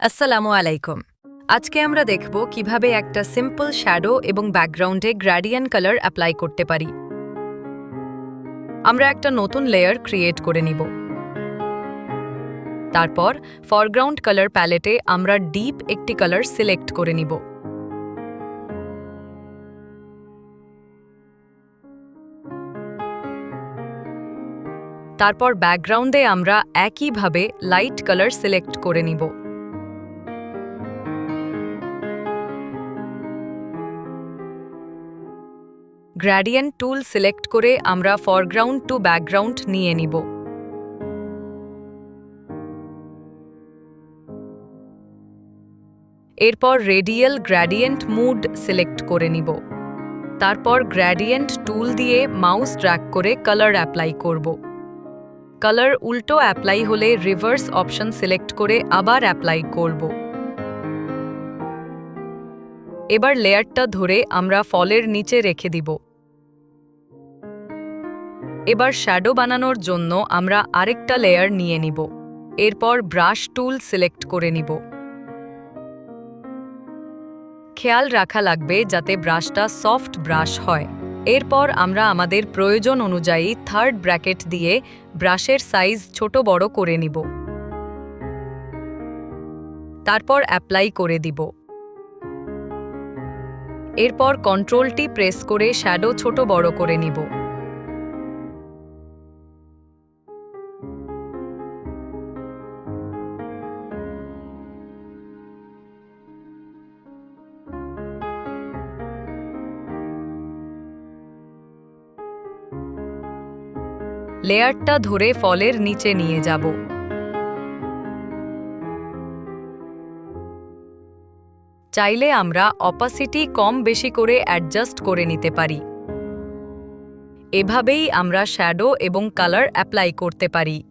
আসসালামু আলাইকুম। আজকে আমরা দেখব কীভাবে একটা সিম্পল শ্যাডো এবং ব্যাকগ্রাউন্ডে গ্র্যাডিয়ান কালার অ্যাপ্লাই করতে পারি। আমরা একটা নতুন লেয়ার ক্রিয়েট করে নিব। তারপর ফরগ্রাউন্ড কালার প্যালেটে আমরা ডিপ একটি কালার সিলেক্ট করে নিব। তারপর ব্যাকগ্রাউন্ডে আমরা একইভাবে লাইট কালার সিলেক্ট করে নিব। গ্র্যাডিয়েন্ট টুল সিলেক্ট করে আমরা ফরগ্রাউন্ড টু ব্যাকগ্রাউন্ড নিয়ে নিব। এরপর রেডিয়াল গ্র্যাডিয়েন্ট মুড সিলেক্ট করে নিব। তারপর গ্র্যাডিয়েন্ট টুল দিয়ে মাউস ড্র্যাগ করে কালার অ্যাপ্লাই করব। কালার উল্টো অ্যাপ্লাই হলে রিভার্স অপশন সিলেক্ট করে আবার অ্যাপ্লাই করব। এবার লেয়ারটা ধরে আমরা ফলের নিচে রেখে দিব। এবার শ্যাডো বানানোর জন্য আমরা আরেকটা লেয়ার নিয়ে নিব। এরপর ব্রাশ টুল সিলেক্ট করে নিব। খেয়াল রাখা লাগবে যাতে ব্রাশটা সফট ব্রাশ হয়। এরপর আমরা আমাদের প্রয়োজন অনুযায়ী থার্ড ব্র্যাকেট দিয়ে ব্রাশের সাইজ ছোট বড় করে নিব। তারপর অ্যাপ্লাই করে দিব। এরপর কন্ট্রোলটি প্রেস করে শ্যাডো ছোট বড় করে নিব। লেয়ারটা ধরে ফলের নিচে নিয়ে যাব। চাইলে আমরা অপাসিটি কম বেশি করে অ্যাডজাস্ট করে নিতে পারি। এভাবেই আমরা শ্যাডো এবং কালার অ্যাপ্লাই করতে পারি।